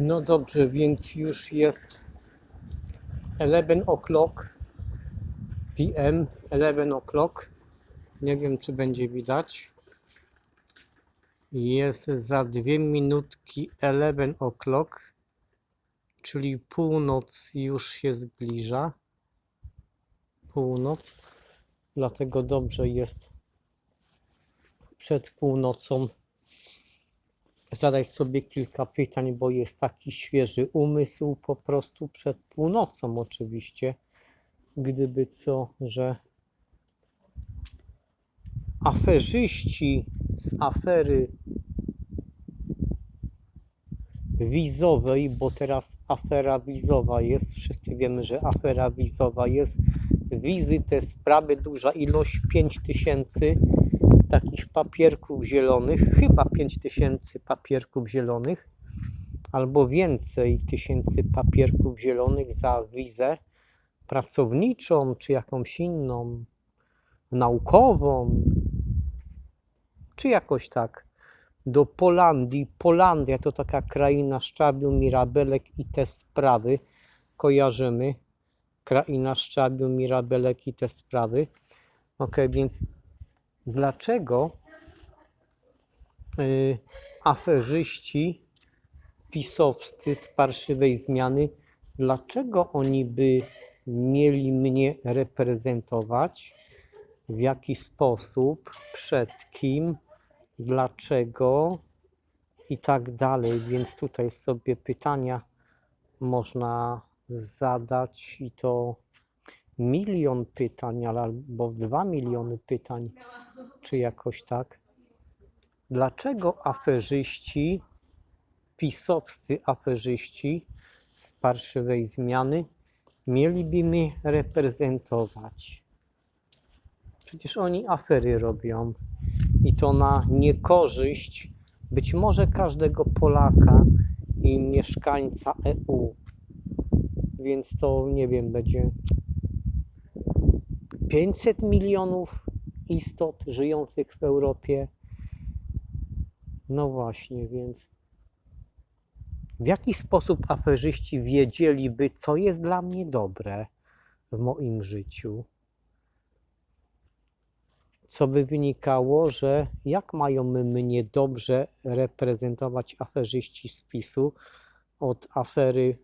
No dobrze, więc już jest 11 o'clock PM, 11 o'clock. Nie wiem, czy będzie widać. Jest za dwie minutki 11 o'clock, czyli północ już się zbliża. Północ, dlatego dobrze jest przed północą zadać sobie kilka pytań, bo jest taki świeży umysł po prostu przed północą oczywiście. Gdyby co, że aferzyści z afery wizowej, bo teraz afera wizowa jest, wszyscy wiemy, że afera wizowa jest, wizy, te sprawy, duża ilość, 5 tysięcy takich papierków zielonych, chyba 5 tysięcy papierków zielonych, albo więcej tysięcy papierków zielonych za wizę pracowniczą, czy jakąś inną, naukową, czy jakoś tak. Do Polandii. Polandia to taka kraina szczabiu, mirabelek i te sprawy. Kojarzymy. Kraina szczabiu, mirabelek i te sprawy. Ok, więc dlaczego y, aferzyści pisowscy z parszywej zmiany, dlaczego oni by mieli mnie reprezentować, w jaki sposób, przed kim, dlaczego? I tak dalej. Więc tutaj sobie pytania można zadać i to milion pytań albo dwa miliony pytań, czy jakoś tak. Dlaczego aferzyści, pisowscy aferzyści z parszywej zmiany mieliby mnie reprezentować? Przecież oni afery robią i to na niekorzyść być może każdego Polaka i mieszkańca EU. Więc to nie wiem, będzie 500 milionów istot żyjących w Europie. No właśnie, więc w jaki sposób aferzyści wiedzieliby, co jest dla mnie dobre w moim życiu? Co by wynikało, że jak mają mnie dobrze reprezentować aferzyści z PiSu od afery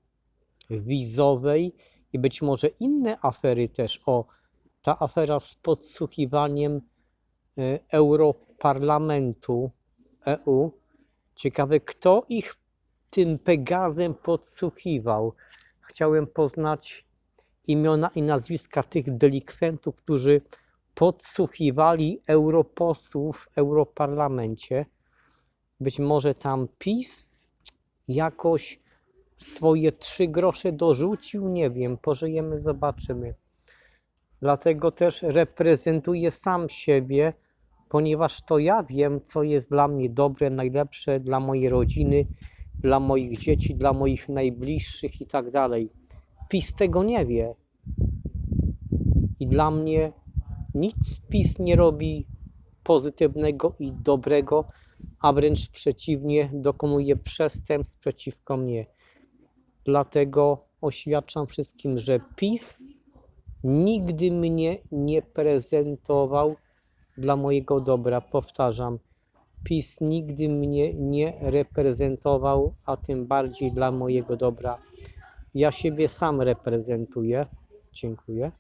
wizowej i być może inne afery też. O, ta afera z podsłuchiwaniem e, Europarlamentu EU. Ciekawe, kto ich tym Pegazem podsłuchiwał. Chciałem poznać imiona i nazwiska tych delikwentów, którzy podsłuchiwali europosłów w Europarlamencie. Być może tam PiS jakoś swoje trzy grosze dorzucił, nie wiem, pożyjemy, zobaczymy. Dlatego też reprezentuję sam siebie, ponieważ to ja wiem, co jest dla mnie dobre, najlepsze dla mojej rodziny, dla moich dzieci, dla moich najbliższych i tak dalej. PiS tego nie wie. I dla mnie nic PiS nie robi pozytywnego i dobrego, a wręcz przeciwnie, dokonuje przestępstw przeciwko mnie. Dlatego oświadczam wszystkim, że PiS nigdy mnie nie prezentował dla mojego dobra. Powtarzam, PiS nigdy mnie nie reprezentował, a tym bardziej dla mojego dobra. Ja siebie sam reprezentuję. Dziękuję.